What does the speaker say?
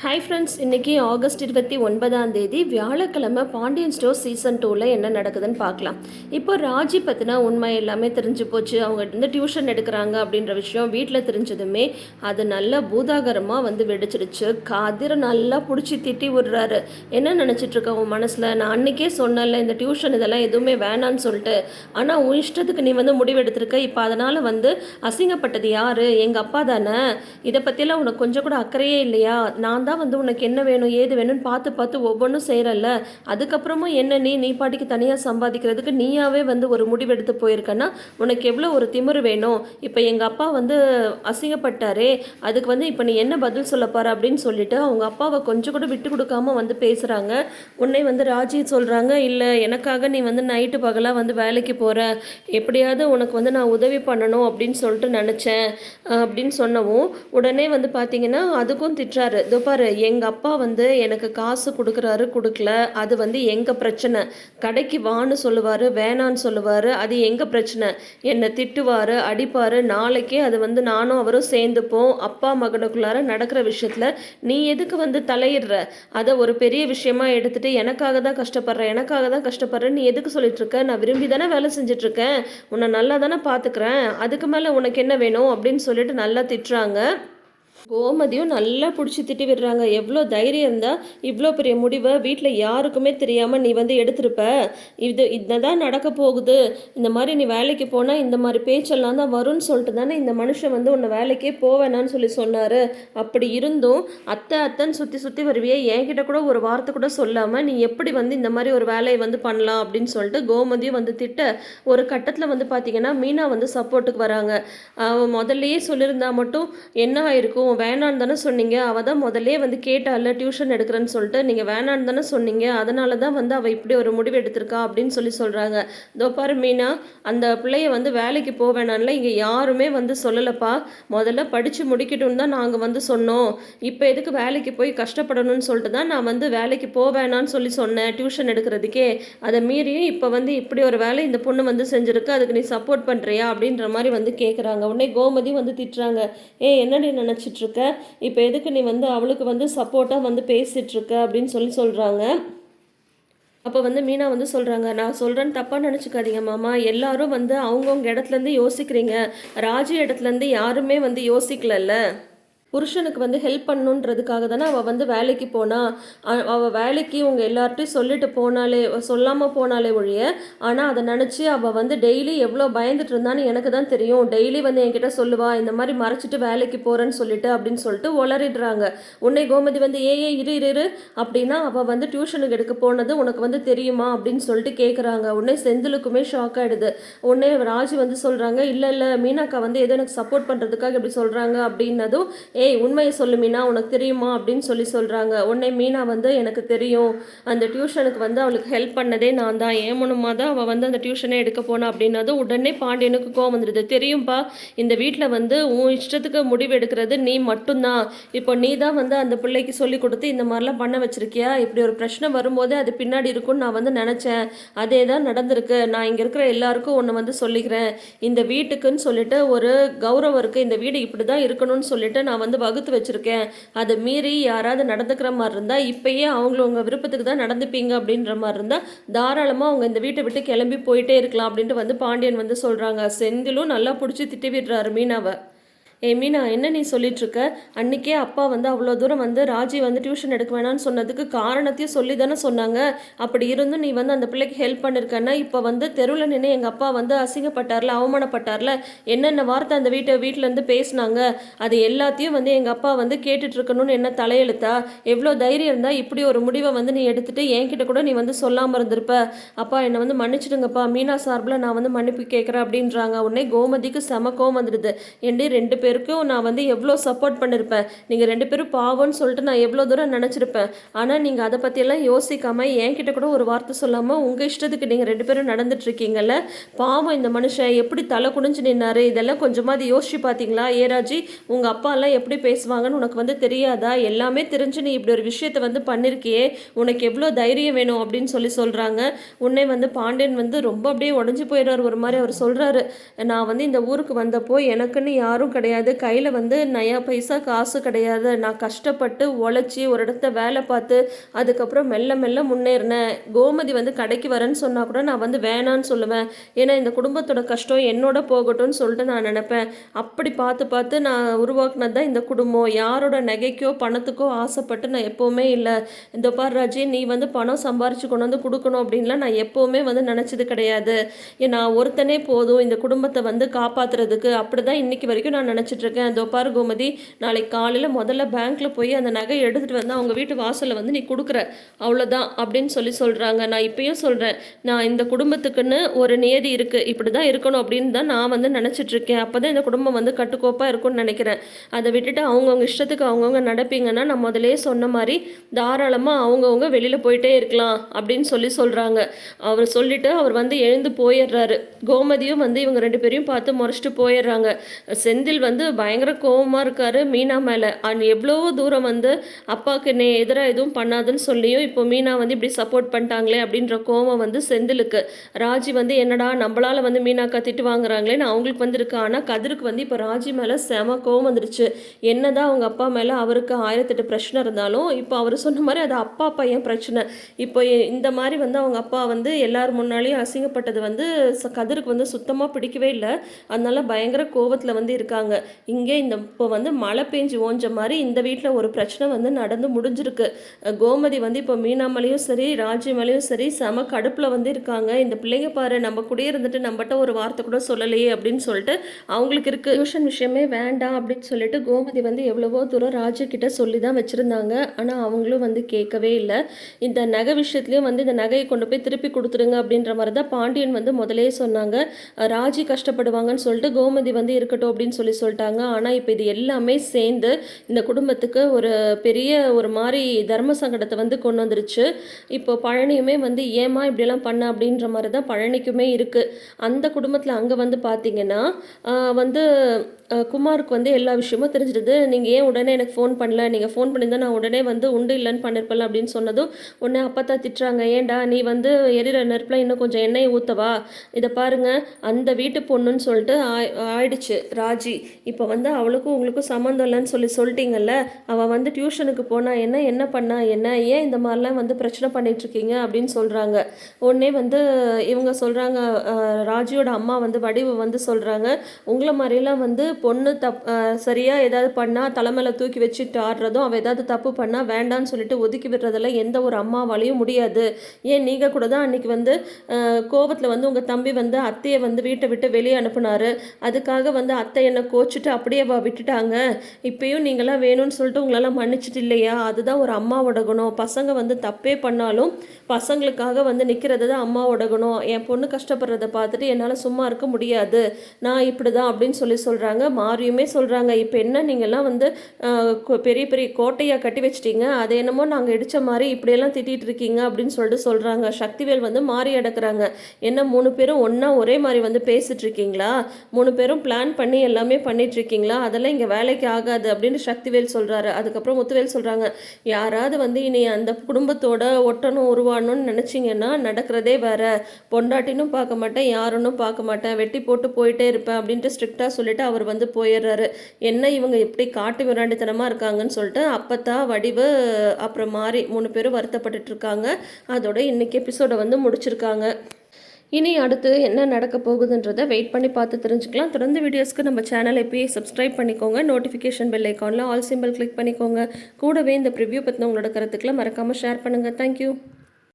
Hi friends இன்றைக்கி August இருபத்தி ஒன்பதாம் தேதி வியாழக்கிழமை பாண்டியன் ஸ்டோர் சீசன் டூவில் என்ன நடக்குதுன்னு பார்க்கலாம். இப்போ ராஜி பற்றினா உண்மை எல்லாமே தெரிஞ்சு போச்சு. அவங்க வந்து டியூஷன் எடுக்கிறாங்க அப்படின்ற விஷயம் வீட்டில் தெரிஞ்சதுமே அது நல்ல பூதாகரமாக வந்து வெடிச்சிடுச்சு. கதிரை நல்லா பிடிச்சி திட்டி விடுறாரு. என்ன நினச்சிட்ருக்க உன் மனசில்? நான் அன்றைக்கே சொன்னேன்ல இந்த டியூஷன் இதெல்லாம் எதுவுமே வேணான்னு சொல்லிட்டு. ஆனால் உன் இஷ்டத்துக்கு நீ வந்து முடிவெடுத்திருக்க இப்போ அதனால் வந்து அசிங்கப்பட்டது யார்? எங்கள் அப்பா தானே. இதை பற்றியெல்லாம் உனக்கு கொஞ்சம் கூட அக்கறையே இல்லையா? நான் தான் வந்து உனக்கு என்ன வேணும் ஏது வேணும்னு பார்த்து பார்த்து ஒவ்வொன்றும் செய்கிறல்ல அதுக்கப்புறமும் என்ன நீ நீ பாட்டிக்கு தனியாக சம்பாதிக்கிறதுக்கு நீயாவே வந்து ஒரு முடிவெடுத்து போயிருக்கன்னா உனக்கு எவ்வளோ ஒரு திமிரு வேணும்? இப்போ எங்கள் அப்பா வந்து அசிங்கப்பட்டாரே அதுக்கு வந்து இப்போ நீ என்ன பதில் சொல்ல போகிற அப்படின்னு சொல்லிட்டு அவங்க அப்பாவை கொஞ்சம் கூட விட்டு கொடுக்காம வந்து பேசுகிறாங்க உன்னை வந்து ராஜி சொல்கிறாங்க இல்லை எனக்காக நீ வந்து நைட்டு பகலாக வந்து வேலைக்கு போகிற எப்படியாவது உனக்கு வந்து நான் உதவி பண்ணணும் அப்படின்னு சொல்லிட்டு நினச்சேன் அப்படின்னு சொன்னவும் உடனே வந்து பார்த்தீங்கன்னா அதுக்கும் திட்டுறாரு. இதோ பாரு எங்கள் அப்பா வந்து எனக்கு காசு கொடுக்குறாரு கொடுக்கல. அது வந்து எங்கள் பிரச்சனை? கடைக்கு வான்னு சொல்லுவார் வேணான்னு சொல்லுவார் அது எங்கள் பிரச்சனை? என்னை திட்டுவார் அடிப்பார். நாளைக்கே அது வந்து நானும் அவரும் சேர்ந்துப்போம். அப்பா மகனுக்குள்ளார நடக்கிற விஷயத்தில் நீ எதுக்கு வந்து தலையிடுற? அதை ஒரு பெரிய விஷயமா எடுத்துகிட்டு எனக்காக தான் கஷ்டப்படுற எனக்காக தான் கஷ்டப்படுற நீ எதுக்கு சொல்லிட்டுருக்க? நான் விரும்பி தானே வேலை செஞ்சுட்டு இருக்கேன் உன்னை நல்லா தானே பார்த்துக்கிறேன் அதுக்கு மேலே உனக்கு என்ன வேணும் அப்படின்னு சொல்லிட்டு நல்லா திட்டுறாங்க. கோமதியும் நல்லா பிடிச்சி திட்டி விடுறாங்க. எவ்வளோ தைரியம் இருந்தால் இவ்வளோ பெரிய முடிவை வீட்டில் யாருக்குமே தெரியாமல் நீ வந்து எடுத்திருப்ப. இது இதுதான் நடக்க போகுது. இந்த மாதிரி நீ வேலைக்கு போனால் இந்த மாதிரி பேச்செல்லாம் தான் வரும்னு சொல்லிட்டு தானே இந்த மனுஷன் வந்து உன்னை வேலைக்கே போவேணான்னு சொல்லி சொன்னார். அப்படி இருந்தும் அத்தை அத்தைன்னு சுற்றி சுற்றி வருவியே என்கிட்ட கூட ஒரு வார்த்தை கூட சொல்லாமல் நீ எப்படி வந்து இந்த மாதிரி ஒரு வேலையை வந்து பண்ணலாம் அப்படின்னு சொல்லிட்டு கோமதியும் வந்து திட்ட ஒரு கட்டத்தில் வந்து பார்த்தீங்கன்னா மீனா வந்து சப்போர்ட்டுக்கு வராங்க. அவன் முதல்லையே சொல்லியிருந்தா மட்டும் என்ன ஆயிருக்கும்? வேணான்னு தானே சொன்னீங்க. அவள் தான் முதல்லே வந்து கேட்டால டியூஷன் எடுக்கிறேன்னு சொல்லிட்டு நீங்கள் வேணான்னு தானே சொன்னீங்க. அதனால தான் வந்து அவள் இப்படி ஒரு முடிவு எடுத்திருக்கா அப்படின்னு சொல்லி சொல்கிறாங்க இதோ மீனா அந்த பிள்ளைய வந்து வேலைக்கு போக வேணாம்ல இங்கே யாருமே வந்து சொல்லலைப்பா. முதல்ல படித்து முடிக்கட்டும்னு தான் நாங்கள் வந்து சொன்னோம். இப்போ எதுக்கு வேலைக்கு போய் கஷ்டப்படணும்னு சொல்லிட்டு தான் நான் வந்து வேலைக்கு போக வேணான்னு சொல்லி சொன்னேன் டியூஷன் எடுக்கிறதுக்கே. அதை மீறியும் இப்போ வந்து இப்படி ஒரு வேலை இந்த பொண்ணு வந்து செஞ்சுருக்கு. அதுக்கு நீ சப்போர்ட் பண்ணுறியா அப்படின்ற மாதிரி வந்து கேட்குறாங்க உடனே கோமதி வந்து திட்டுறாங்க. ஏ என்னடி நினச்சிட்டு இருக்க இப்போ எதுக்கு நீ வந்து அவளுக்கு வந்து சப்போர்ட்டாக வந்து பேசிகிட்ருக்க அப்படின்னு சொல்லி சொல்கிறாங்க அப்போ வந்து மீனா வந்து சொல்கிறாங்க நான் சொல்கிறேன்னு தப்பாக நினச்சிக்காதீங்க மாமா. எல்லாரும் வந்து அவங்கவுங்க இடத்துலேருந்து யோசிக்கிறீங்க. ராஜி இடத்துலேருந்து யாருமே வந்து யோசிக்கலல்ல. புருஷனுக்கு வந்து ஹெல்ப் பண்ணணுன்றதுக்காக தானே அவள் வந்து வேலைக்கு போனா. அவள் வேலைக்கு உங்க எல்லார்ட்டையும் சொல்லிட்டு போனாலே சொல்லாமல் போனாலே ஒழிய ஆனால் அதை நினச்சி அவள் வந்து டெய்லி எவ்வளோ பயந்துட்டு இருந்தான்னு எனக்கு தான் தெரியும். டெய்லி வந்து என்கிட்ட சொல்லுவா இந்த மாதிரி மறைச்சிட்டு வேலைக்கு போகிறேன்னு சொல்லிட்டு அப்படின்னு சொல்லிட்டு உளறிடுறாங்க. உன்னை கோமதி வந்து ஏ ஏ இரு இரு இரு அப்படின்னா அவள் வந்து டியூஷனுக்கு எடுக்க போனது உனக்கு வந்து தெரியுமா அப்படின்னு சொல்லிட்டு கேட்குறாங்க உடனே செந்திலுக்குமே ஷாக் ஆகிடுது உடனே ராஜி வந்து சொல்கிறாங்க இல்லை இல்லை மீனாக்கா வந்து ஏதோ எனக்கு சப்போர்ட் பண்ணுறதுக்காக இப்படி சொல்கிறாங்க அப்படின்னதும் ஏய் உண்மையை சொல்லு மீனா உனக்கு தெரியுமா அப்படின்னு சொல்லி சொல்கிறாங்க உடனே மீனா வந்து எனக்கு தெரியும். அந்த டியூஷனுக்கு வந்து அவளுக்கு ஹெல்ப் பண்ணதே நான் தான். ஏன் மூலமாக தான் அவள் வந்து அந்த டியூஷனே எடுக்க போனா அப்படின்னதும் உடனே பாண்டியனுக்கு கோவம் வந்துடுது. தெரியும்பா இந்த வீட்டில் வந்து உன் இஷ்டத்துக்கு முடிவு எடுக்கிறது நீ மட்டும்தான். இப்போ நீ தான் வந்து அந்த பிள்ளைக்கு சொல்லி கொடுத்து இந்த மாதிரிலாம் பண்ண வச்சிருக்கியா? இப்படி ஒரு பிரச்சனை வரும்போது அது பின்னாடி இருக்கும்னு நான் வந்து நினச்சேன். அதே தான் நடந்திருக்கு. நான் இங்கே இருக்கிற எல்லாருக்கும் ஒன்று வந்து சொல்லிக்கிறேன். இந்த வீட்டுக்குன்னு சொல்லிட்டு ஒரு கௌரவம் இருக்குது இந்த வீடு இப்படி தான் இருக்கணும்னு சொல்லிட்டு நான் வந்து வகுத்து வச்சுருக்கேன். அதை மீறி யாராவது நடந்துக்கிற மாதிரி இருந்தால் இப்பயே அவங்கள உங்கள் விருப்பத்துக்கு தான் நடந்துப்பீங்க அப்படின்ற மாதிரி இருந்தால் தாராளமாக அவங்க இந்த வீட்டை விட்டு கிளம்பி போயிட்டே இருக்கலாம் அப்படின்ட்டு வந்து பாண்டியன் வந்து சொல்கிறாங்க செந்திலும் நல்லா பிடிச்சி திட்டி விடுறாரு மீனாவை. ஏ மீனா என்ன நீ சொல்லிட்டுருக்க? இருக்க அப்பா வந்து அவ்வளோ தூரம் வந்து ராஜி வந்து டியூஷன் எடுக்க வேணாம்னு சொன்னதுக்கு காரணத்தையும் சொல்லி தானே சொன்னாங்க. அப்படி இருந்தும் நீ வந்து அந்த பிள்ளைக்கு ஹெல்ப் பண்ணிருக்கன்னா இப்போ வந்து தெருவில் நின்று எங்கள் அப்பா வந்து அசிங்கப்பட்டார்ல அவமானப்பட்டார்ல என்னென்ன வார்த்தை அந்த வீட்டை வீட்டிலேருந்து பேசினாங்க? அது எல்லாத்தையும் வந்து எங்கள் அப்பா வந்து கேட்டுட்ருக்கணும்னு என்ன தலையெழுத்தா? எவ்வளோ தைரியம் இருந்தால் இப்படி ஒரு முடிவை வந்து நீ எடுத்துகிட்டு என்கிட்ட கூட நீ வந்து சொல்லாமல் இருந்திருப்ப. அப்பா என்னை வந்து மன்னிச்சிடுங்கப்பா. மீனா சார்பில் நான் வந்து மன்னிப்பு கேட்குறேன் அப்படின்றாங்க. உடனே கோமதிக்கு செம கோவம் வந்துடுது. ஏண்டி ரெண்டு பேர் பேருக்கும் நான் வந்து எவ்வளோ சப்போர்ட் பண்ணியிருப்பேன் நீங்கள் ரெண்டு பேரும் பாவம்னு சொல்லிட்டு நான் எவ்வளோ தூரம் நினச்சிருப்பேன். ஆனால் நீங்கள் அதை பற்றியெல்லாம் யோசிக்காமல் என்கிட்ட கூட ஒரு வார்த்தை சொல்லாமல் உங்கள் இஷ்டத்துக்கு நீங்கள் ரெண்டு பேரும் நடந்துட்டுருக்கீங்கல்ல பாவம் இந்த மனுஷன் எப்படி தலை குனிஞ்சு நின்னாரு? இதெல்லாம் கொஞ்சமாவது யோசிச்சு பார்த்தீங்களா ஏராஜி உங்கள் அப்பாலாம் எப்படி பேசுவாங்கன்னு உனக்கு வந்து தெரியாதா? எல்லாமே தெரிஞ்சு நீ இப்படி ஒரு விஷயத்தை வந்து பண்ணியிருக்கியே உனக்கு எவ்வளோ தைரியம் வேணும் அப்படின்னு சொல்லி சொல்கிறாங்க உன்னை வந்து பாண்டியன் வந்து ரொம்ப அப்படியே உடஞ்சி போயிடுறாரு ஒரு மாதிரி அவர் சொல்கிறாரு நான் வந்து இந்த ஊருக்கு வந்தப்போ எனக்குன்னு யாரும் கிடையாது. கிடையாது. கையில் வந்து நயா பைசா காசு கிடையாது. நான் கஷ்டப்பட்டு உழைச்சி ஒரு இடத்த வேலை பார்த்து அதுக்கப்புறம் மெல்ல மெல்ல முன்னேறினேன். கோமதி வந்து கடைக்கு வரேன்னு சொன்னால் கூட நான் வந்து வேணான்னு சொல்லுவேன். ஏன்னா இந்த குடும்பத்தோட கஷ்டம் என்னோட போகட்டும்னு சொல்லிட்டு நான் நினப்பேன். அப்படி பார்த்து பார்த்து நான் உருவாக்குனது தான் இந்த குடும்பம். யாரோட நகைக்கோ பணத்துக்கோ ஆசைப்பட்டு நான் எப்போவுமே இல்லை. இந்த பார் ராஜி நீ வந்து பணம் சம்பாரிச்சு கொண்டு வந்து கொடுக்கணும் அப்படின்லாம் நான் எப்போவுமே வந்து நினச்சது கிடையாது. நான் ஒருத்தனே போதும். இந்த குடும்பத்தை வந்து காப்பாற்றுறதுக்கு அப்படி தான் இன்றைக்கி வரைக்கும் நான் நினச்சேன் இருக்கேன் இதோ பாரு கோமதி நாளைக்கு காலையில் முதல்ல பேங்க்கில் போய் அந்த நகை எடுத்துகிட்டு வந்து அவங்க வீட்டு வாசலில் வந்து நீ கொடுக்குற. அவ்வளோதான் அப்படின்னு சொல்லி சொல்கிறாங்க நான் இப்பயும் சொல்கிறேன் நான் இந்த குடும்பத்துக்குன்னு ஒரு நியதி இருக்குது இப்படி தான் இருக்கணும் அப்படின்னு தான் நான் வந்து நினச்சிட்டு இருக்கேன் அப்போ தான் இந்த குடும்பம் வந்து கட்டுக்கோப்பாக இருக்கும்னு நினைக்கிறேன். அதை விட்டுட்டு அவங்கவுங்க இஷ்டத்துக்கு அவங்கவுங்க நடப்பீங்கன்னா நான் முதலே சொன்ன மாதிரி தாராளமாக அவங்கவுங்க வெளியில் போயிட்டே இருக்கலாம் அப்படின்னு சொல்லி சொல்கிறாங்க அவர் சொல்லிவிட்டு அவர் வந்து எழுந்து போயிடுறாரு. கோமதியும் வந்து இவங்க ரெண்டு பேரையும் பார்த்து முறைச்சிட்டு போயிடுறாங்க. செந்தில் வந்து பயங்கர கோவமாக இருக்காரு. மீனா மேலே. அண்ட் எவ்வளவோ தூரம் வந்து அப்பாவுக்கு நே எதிராக எதுவும் பண்ணாதுன்னு சொல்லியும் இப்போ மீனா வந்து இப்படி சப்போர்ட் பண்ணிட்டாங்களே அப்படின்ற கோவம் வந்து செந்திலுக்கு. ராஜி வந்து என்னடா நம்மளால வந்து மீனாக்கா திட்டு வாங்குறாங்களேன்னு அவங்களுக்கு வந்து ஆனால் கதிருக்கு வந்து இப்போ ராஜி மேலே செம கோவம் வந்துருச்சு. என்னதான் அவங்க அப்பா மேலே அவருக்கு ஆயிரத்தெட்டு பிரச்சனை இருந்தாலும் இப்போ அவர் சொன்ன மாதிரி அது அப்பா பையன் பிரச்சனை? இப்போ இந்த மாதிரி வந்து அவங்க அப்பா வந்து எல்லார் முன்னாலேயும் அசிங்கப்பட்டது வந்து கதிருக்கு வந்து சுத்தமாக பிடிக்கவே இல்லை. அதனால பயங்கர கோவத்தில் வந்து இருக்காங்க. இங்கே இந்த இப்போ வந்து மழை பெஞ்சு ஓஞ்ச மாதிரி இந்த வீட்டில் ஒரு பிரச்சனை வந்து நடந்து முடிஞ்சிருக்கு. கோமதி வந்து இப்போ மீனாமலையும் சரி ராஜிமலையும் சரி செம கடுப்பில் வந்து இருக்காங்க. இந்த பிள்ளைங்க பாரு நம்ம கூடயே இருந்துட்டு நம்மகிட்ட ஒரு வார்த்தை கூட சொல்லலையே அப்படின்னு சொல்லிட்டு அவங்களுக்கு இருக்கு. டியூஷன் விஷயமே வேண்டாம் அப்படின்னு சொல்லிட்டு கோமதி வந்து எவ்வளவோ தூரம் ராஜகிட்ட சொல்லி தான் வச்சுருந்தாங்க. ஆனால் அவங்களும் வந்து கேட்கவே இல்லை. இந்த நகை விஷயத்துலையும் வந்து இந்த நகையை கொண்டு போய் திருப்பி கொடுத்துருங்க அப்படின்ற மாதிரி தான் பாண்டியன் வந்து முதலே சொன்னாங்க. ராஜி கஷ்டப்படுவாங்கன்னு சொல்லிட்டு கோமதி வந்து இருக்கட்டும் அப்படின்னு சொல்லி சொல்லிட்டு சொல்லிட்டாங்க. ஆனால் இப்போ இது எல்லாமே சேர்ந்து இந்த குடும்பத்துக்கு ஒரு பெரிய ஒரு மாதிரி தர்ம சங்கடத்தை வந்து கொண்டு வந்துருச்சு. இப்போ பழனியுமே வந்து ஏமா இப்படிலாம் பண்ண? அப்படின்ற மாதிரி தான் பழனிக்குமே இருக்குது அந்த குடும்பத்தில் அங்கே வந்து பார்த்தீங்கன்னா வந்து குமாருக்கு வந்து எல்லா விஷயமும் தெரிஞ்சிடுது. நீங்கள் ஏன் உடனே எனக்கு ஃபோன் பண்ணல? நீங்கள் ஃபோன் பண்ணியிருந்தா நான் உடனே வந்து உண்டு இல்லைன்னு பண்ணிருப்பல அப்படின்னு சொன்னதும் உடனே அப்பத்தா திட்டுறாங்க. ஏன்டா நீ வந்து எரிகிற நெருப்பில் இன்னும் கொஞ்சம் எண்ணெயை ஊற்றவா இதை பாருங்க அந்த வீட்டு பொண்ணுன்னு சொல்லிட்டு ஆயிடுச்சு ராஜி. இப்போ வந்து அவளுக்கும் உங்களுக்கும் சம்மந்தம் இல்லைன்னு சொல்லி சொல்லிட்டீங்கல்ல அவள் வந்து டியூஷனுக்கு போனால் என்ன என்ன பண்ணா என்ன ஏன் இந்த மாதிரிலாம் வந்து பிரச்சனை பண்ணிகிட்ருக்கீங்க அப்படின்னு சொல்கிறாங்க உடனே வந்து இவங்க சொல்கிறாங்க ராஜியோட அம்மா வந்து வடிவு வந்து சொல்கிறாங்க உங்களை மாதிரிலாம் வந்து பொண்ணு தப் சரியாக ஏதாவது பண்ணால் தலைமையில் தூக்கி வச்சுட்டு ஆடுறதும் அவள் ஏதாவது தப்பு பண்ணால் வேண்டாம்னு சொல்லிட்டு ஒதுக்கி விடுறதெல்லாம் எந்த ஒரு அம்மாவாலையும் முடியாது. ஏன் நீங்கள் கூட தான் அன்றைக்கி வந்து கோபத்தில் வந்து உங்கள் தம்பி வந்து அத்தையை வந்து வீட்டை விட்டு வெளியே அனுப்புனார். அதுக்காக வந்து அத்தை என்னை வச்சுட்டு அப்படியே வா விட்டுட்டாங்க. இப்பயும் நீங்களாம் வேணும்னு சொல்லிட்டு உங்களெல்லாம் மன்னிச்சிட்டு இல்லையா? அதுதான் ஒரு அம்மாவோட குணம் பசங்க வந்து தப்பே பண்ணாலும் பசங்களுக்காக வந்து நிற்கிறது தான் அம்மாவோட குணம் என் பொண்ணு கஷ்டப்படுறத பார்த்துட்டு என்னால் சும்மா இருக்க முடியாது. நான் இப்படி தான் அப்படின்னு சொல்லி சொல்கிறாங்க மாரியுமே சொல்கிறாங்க இப்போ என்ன நீங்கள்லாம் வந்து பெரிய பெரிய கோட்டையாக கட்டி வச்சிட்டீங்க. அதை என்னமோ நாங்கள் இடித்த மாதிரி இப்படியெல்லாம் திட்டிகிட்டு இருக்கீங்க அப்படின்னு சொல்லிட்டு சொல்கிறாங்க சக்திவேல் வந்து மாறி அடக்குறாங்க. என்ன மூணு பேரும் ஒன்றா ஒரே மாதிரி வந்து பேசிகிட்டு இருக்கீங்களா? மூணு பேரும் பிளான் பண்ணி எல்லாமே பண்ணி இருக்கீங்களா அதெல்லாம் இங்கே வேலைக்கு ஆகாது அப்படின்னு சக்திவேல் சொல்கிறாரு அதுக்கப்புறம் முத்துவேல் சொல்கிறாங்க யாராவது வந்து இனி அந்த குடும்பத்தோட ஒட்டணும் உருவாடணும்னு நினச்சிங்கன்னா நடக்கிறதே வேற. பொண்டாட்டினும் பார்க்க மாட்டேன் யாருன்னும் பார்க்க மாட்டேன். வெட்டி போட்டு போயிட்டே இருப்பேன் அப்படின்ட்டு ஸ்ட்ரிக்டாக சொல்லிட்டு அவர் வந்து போயிடுறாரு. என்ன இவங்க எப்படி காட்டு விராண்டித்தனமாக இருக்காங்கன்னு சொல்லிட்டு அப்பத்தா வடிவு அப்புறம் மாறி மூணு பேரும் வருத்தப்பட்டுட்டு இருக்காங்க. அதோட இன்னைக்கு எபிசோடை வந்து முடிச்சிருக்காங்க. இனி அடுத்து என்ன நடக்க போகுதுன்றதை வெயிட் பண்ணி பார்த்து தெரிஞ்சுக்கலாம். தொடர்ந்து வீடியோஸ்க்கு நம்ம சேனலை இப்போயே சப்ஸ்கிரைப் பண்ணிக்கோங்க. நோட்டிஃபிகேஷன் பெல் ஐக்கானில் ஆல் சிம்பிள் கிளிக் பண்ணிக்கோங்க. கூடவே இந்த ப்ரிவ்யூ பற்றின உங்களோட கருத்துக்களை மறக்காமல் ஷேர் பண்ணுங்கள் தேங்க்யூ